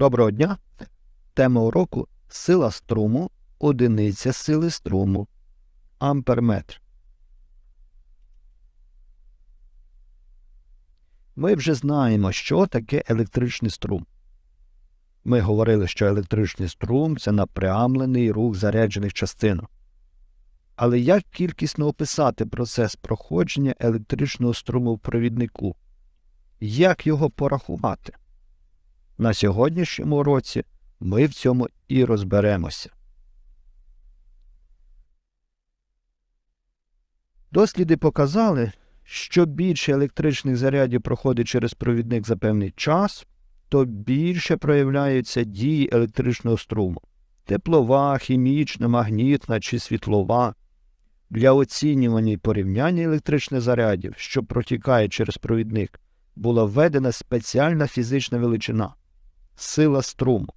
Доброго дня! Тема уроку сила струму, одиниця сили струму, амперметр. Ми вже знаємо, що таке електричний струм. Ми говорили, що електричний струм це напрямлений рух заряджених частинок. Але як кількісно описати процес проходження електричного струму в провіднику? Як його порахувати? На сьогоднішньому році ми в цьому і розберемося. Досліди показали, що більше електричних зарядів проходить через провідник за певний час, то більше проявляються дії електричного струму теплова, хімічна, магнітна чи світлова. Для оцінювання і порівняння електричних зарядів, що протікає через провідник, була введена спеціальна фізична величина сила струму.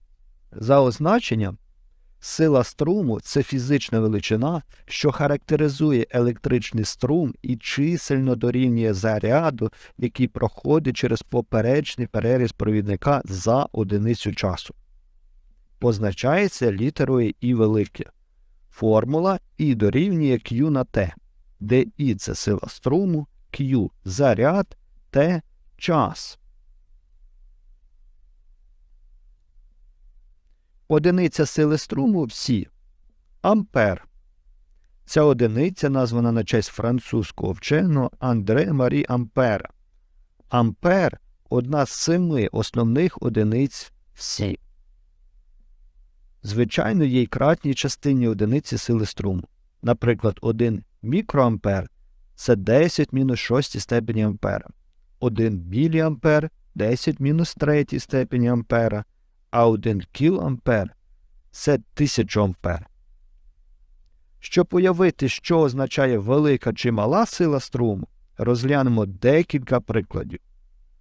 За означенням, сила струму це фізична величина, що характеризує електричний струм і чисельно дорівнює заряду, який проходить через поперечний переріз провідника за одиницю часу. Позначається літерою І велике. Формула І дорівнює Q на Т, де І це сила струму, Q заряд, Т час. Одиниця сили струму всі ампер. Ця одиниця названа на честь французького вченого Андре Марі Ампера. Ампер одна з семи основних одиниць всі. Звичайно, є й кратній частині одиниці сили струму. Наприклад, 1 мікроампер це 10 мінус 6 степені ампера, 1 міліампер 10 мінус 3 степені ампера, а 1 кілоампер це 1000 ампер. Щоб уявити, що означає велика чи мала сила струму, розглянемо декілька прикладів.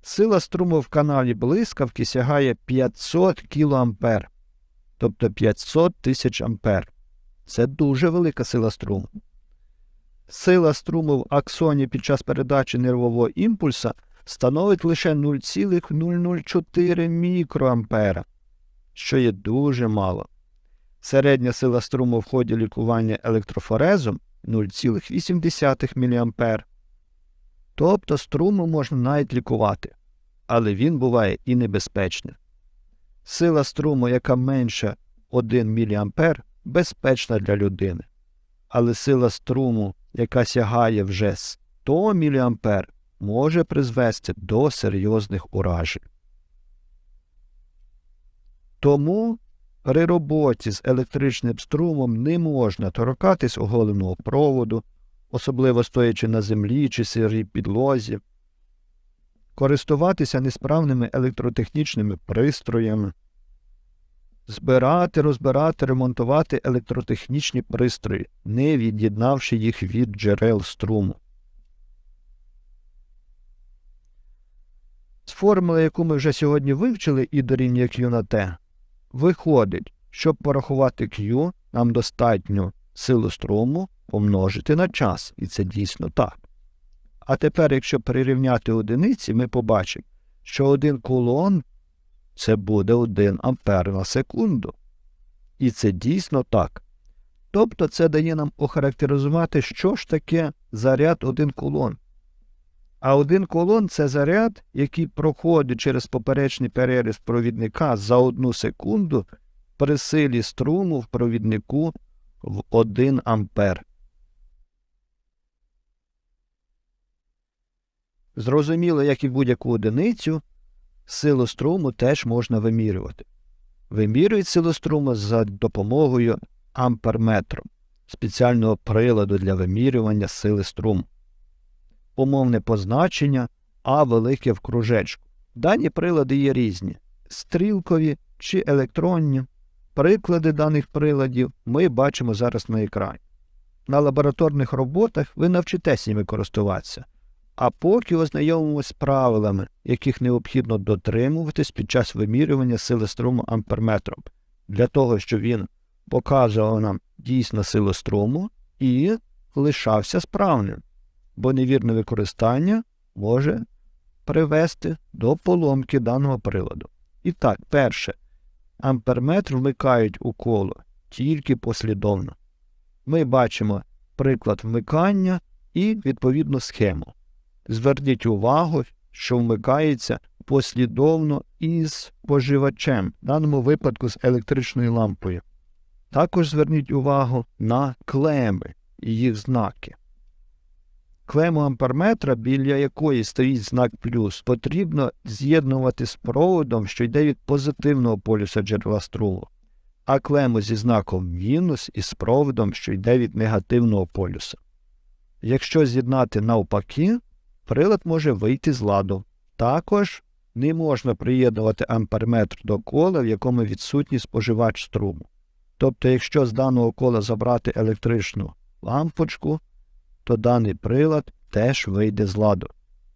Сила струму в каналі блискавки сягає 500 кілоампер, тобто 500 тисяч ампер. Це дуже велика сила струму. Сила струму в аксоні під час передачі нервового імпульса становить лише 0,004 мікроампера що є дуже мало. Середня сила струму в ході лікування електрофорезом 0,8 мА. Тобто струму можна навіть лікувати, але він буває і небезпечним. Сила струму, яка менша 1 мА, безпечна для людини. Але сила струму, яка сягає вже 100 мА, може призвести до серйозних уражень. Тому при роботі з електричним струмом не можна торкатись оголеного проводу, особливо стоячи на землі чи сирій підлозі, користуватися несправними електротехнічними пристроями, збирати, розбирати, ремонтувати електротехнічні пристрої, не від'єднавши їх від джерел струму. З формули, яку ми вже сьогодні вивчили, і дорівнює Q на T, Виходить, щоб порахувати Q, нам достатньо силу струму помножити на час, і це дійсно так. А тепер, якщо перерівняти одиниці, ми побачимо, що один кулон це буде 1 ампер на секунду. І це дійсно так. Тобто це дає нам охарактеризувати, що ж таке заряд один кулон. А один колон це заряд, який проходить через поперечний переріз провідника за одну секунду при силі струму в провіднику в 1 ампер. Зрозуміло, як і будь-яку одиницю, силу струму теж можна вимірювати. Вимірюють силу струму за допомогою амперметру, спеціального приладу для вимірювання сили струму умовне позначення, а велике в кружечку. Дані прилади є різні стрілкові чи електронні. Приклади даних приладів ми бачимо зараз на екрані. На лабораторних роботах ви навчитеся ними користуватися, а поки ознайомимося з правилами, яких необхідно дотримуватись під час вимірювання сили струму амперметром, для того, щоб він показував нам дійсно силу струму і лишався справним бо невірне використання може привести до поломки даного приладу. І так, перше, Амперметр вмикають у коло тільки послідовно. Ми бачимо приклад вмикання і відповідну схему. Зверніть увагу, що вмикається послідовно із споживачем, в даному випадку з електричною лампою. Також зверніть увагу на клеми і їх знаки. Клему амперметра, біля якої стоїть знак плюс, потрібно з'єднувати з проводом, що йде від позитивного полюса джерела струму, а клему зі знаком мінус із проводом, що йде від негативного полюса. Якщо з'єднати навпаки, прилад може вийти з ладу. Також не можна приєднувати амперметр до кола, в якому відсутній споживач струму. Тобто, якщо з даного кола забрати електричну лампочку, то даний прилад теж вийде з ладу.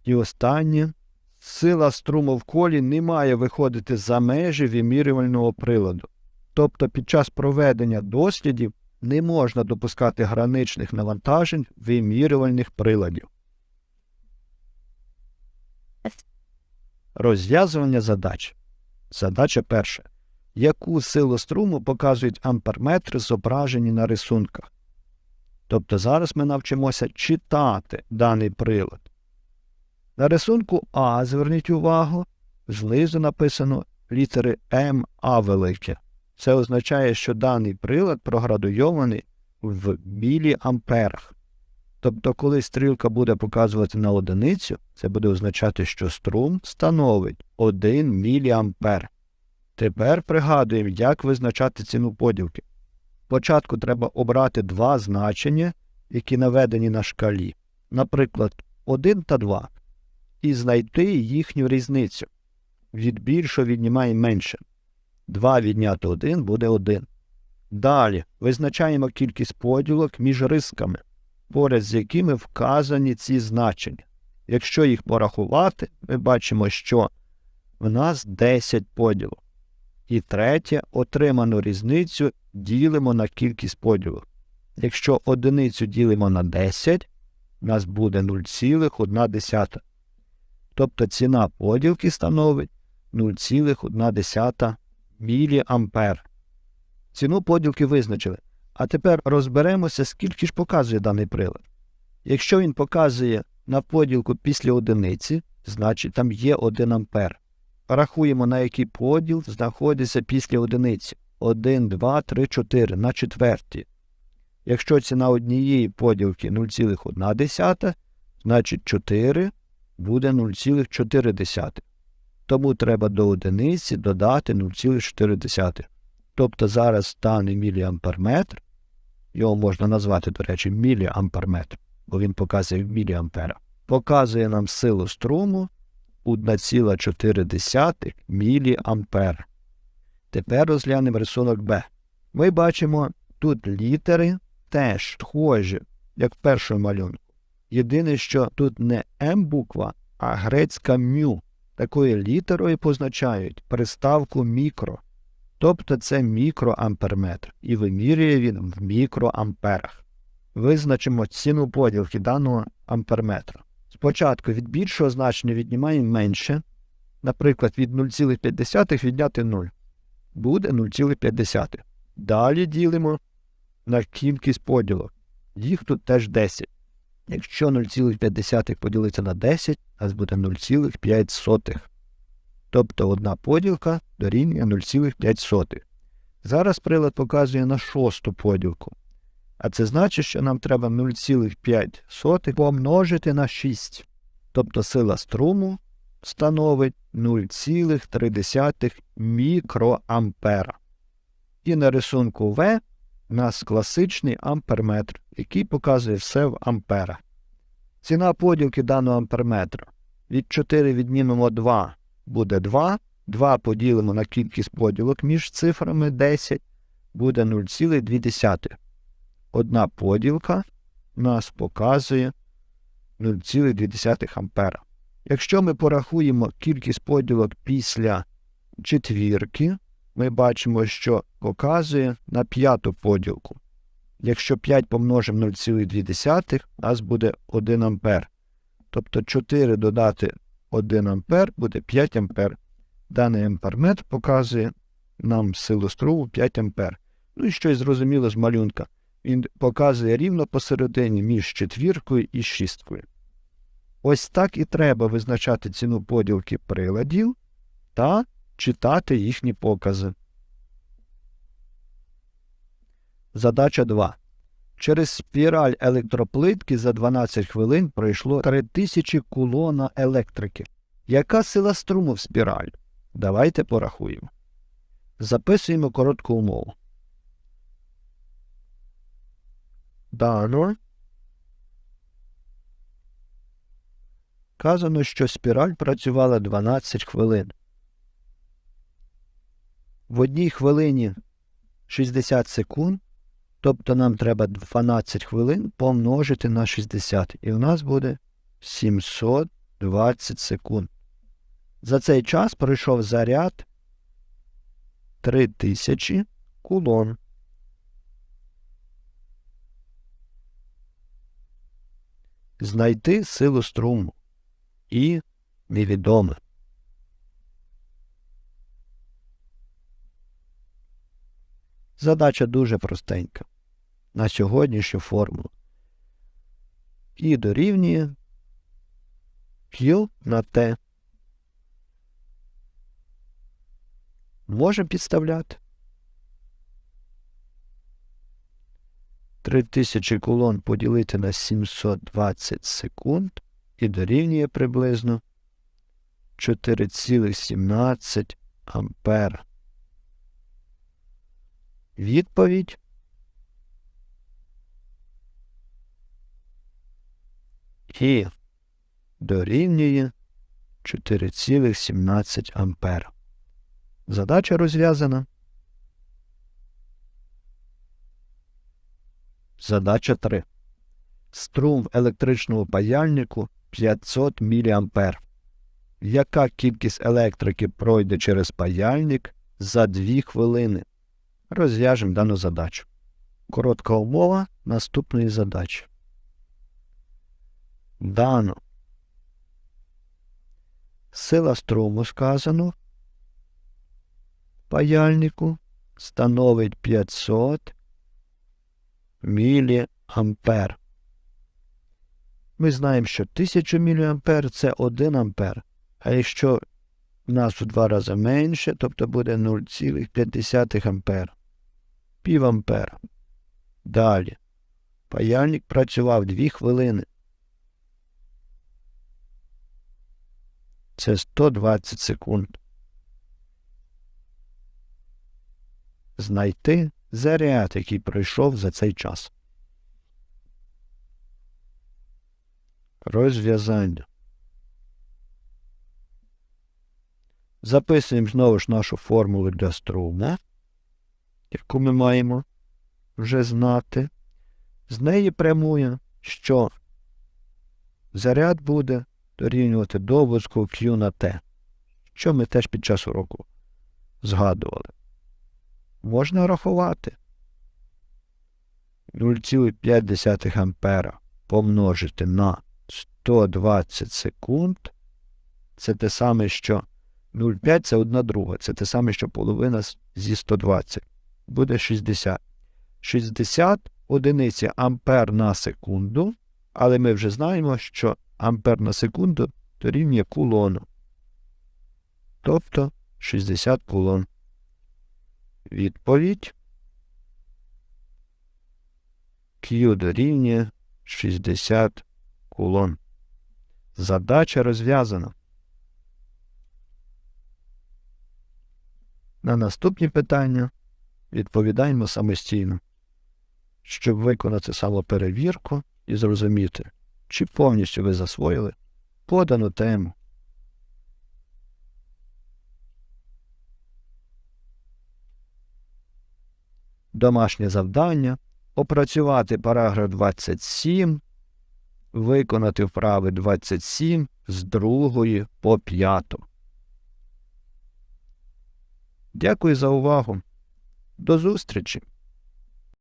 І останнє сила струму в колі не має виходити за межі вимірювального приладу. Тобто під час проведення дослідів не можна допускати граничних навантажень вимірювальних приладів. Розв'язування задач. Задача перша. Яку силу струму показують амперметри, зображені на рисунках? Тобто зараз ми навчимося читати даний прилад. На рисунку А, зверніть увагу, знизу написано літери МА велике. Це означає, що даний прилад проградуйований в міліамперах. Тобто, коли стрілка буде показувати на одиницю, це буде означати, що струм становить 1 міліампер. Тепер пригадуємо, як визначати ціну поділки. Спочатку треба обрати два значення, які наведені на шкалі, наприклад, 1 та 2, і знайти їхню різницю. Від більшого віднімає менше. 2 відняти 1 буде 1. Далі визначаємо кількість поділок між рисками, поряд з якими вказані ці значення. Якщо їх порахувати, ми бачимо, що в нас 10 поділок. І третє, отриману різницю ділимо на кількість поділок. Якщо одиницю ділимо на 10, у нас буде 0,1. Тобто ціна поділки становить 0,1 міліампер. Ціну поділки визначили. А тепер розберемося, скільки ж показує даний прилад. Якщо він показує на поділку після одиниці, значить там є 1 ампер. Рахуємо, на який поділ знаходиться після одиниці. 1, 2, 3, 4 на четверті. Якщо ціна однієї поділки 0,1, значить 4 буде 0,4. Тому треба до одиниці додати 0,4. Тобто зараз даний міліамперметр, його можна назвати, до речі, міліамперметр, бо він показує в міліампера, показує нам силу струму 1,4 міліампер. Тепер розглянемо рисунок Б. Ми бачимо тут літери теж схожі, як в першому малюнку. Єдине, що тут не М буква, а грецька мю. Такою літерою позначають приставку мікро. Тобто це мікроамперметр, і вимірює він в мікроамперах. Визначимо ціну поділки даного амперметра. Спочатку від більшого значення віднімаємо менше, наприклад, від 0,5 відняти 0. Буде 0,5. Далі ділимо на кількість поділок. Їх тут теж 10. Якщо 0,5 поділиться на 10, у нас буде 0,5. Тобто одна поділка дорівнює 0,5. Зараз прилад показує на шосту поділку. А це значить, що нам треба 0,5 помножити на 6. Тобто сила струму становить 0,3 мікроампера. І на рисунку В у нас класичний амперметр, який показує все в амперах. Ціна поділки даного амперметра. Від 4 віднімемо 2 буде 2. 2 поділимо на кількість поділок між цифрами 10 буде 0,2. Одна поділка нас показує 0,2 ампера. Якщо ми порахуємо кількість поділок після четвірки, ми бачимо, що показує на п'яту поділку. Якщо 5 помножимо 0,2, у нас буде 1 ампер. Тобто 4 додати 1 ампер буде 5 ампер. Даний амперметр показує нам силу струму 5 А. Ну і щось зрозуміло з малюнка. Він показує рівно посередині між четвіркою і шісткою. Ось так і треба визначати ціну поділки приладів та читати їхні покази. Задача 2. Через спіраль електроплитки за 12 хвилин пройшло 3000 кулона електрики. Яка сила струму в спіраль? Давайте порахуємо. Записуємо коротку умову. Дано. Казано, що спіраль працювала 12 хвилин. В одній хвилині 60 секунд, тобто нам треба 12 хвилин помножити на 60, і у нас буде 720 секунд. За цей час пройшов заряд 3000 кулон. Знайти силу струму і невідоме. Задача дуже простенька. На сьогоднішню формулу. І дорівнює Q на T. Можемо підставляти. 3000 кулон поділити на 720 секунд і дорівнює приблизно 4,17 ампер. Відповідь і дорівнює 4,17 ампер. Задача розв'язана. Задача 3. Струм в електричному паяльнику 500 мА. Яка кількість електрики пройде через паяльник за 2 хвилини? Розв'яжемо дану задачу. Коротка умова наступної задачі. Дано. Сила струму сказано. Паяльнику становить 500 міліампер. Ми знаємо, що 1000 міліампер – це 1 ампер. А якщо в нас у два рази менше, тобто буде 0,5 ампер. Пів ампера. Далі. Паяльник працював 2 хвилини. Це 120 секунд. Знайти заряд, який пройшов за цей час. Розв'язання. Записуємо знову ж нашу формулу для струму, яку ми маємо вже знати. З неї прямує, що заряд буде дорівнювати доводку Q на T, що ми теж під час уроку згадували. Можна рахувати 0,5 ампера помножити на 120 секунд. Це те саме, що 0,5 це одна друга. Це те саме, що половина зі 120. Буде 60. 60 одиниці ампер на секунду. Але ми вже знаємо, що ампер на секунду дорівнює кулону. Тобто 60 кулон. Відповідь. Q дорівнює 60 кулон. Задача розв'язана. На наступні питання відповідаємо самостійно, щоб виконати самоперевірку і зрозуміти, чи повністю ви засвоїли подану тему. Домашнє завдання опрацювати параграф 27, виконати вправи 27 з 2 по 5. Дякую за увагу. До зустрічі!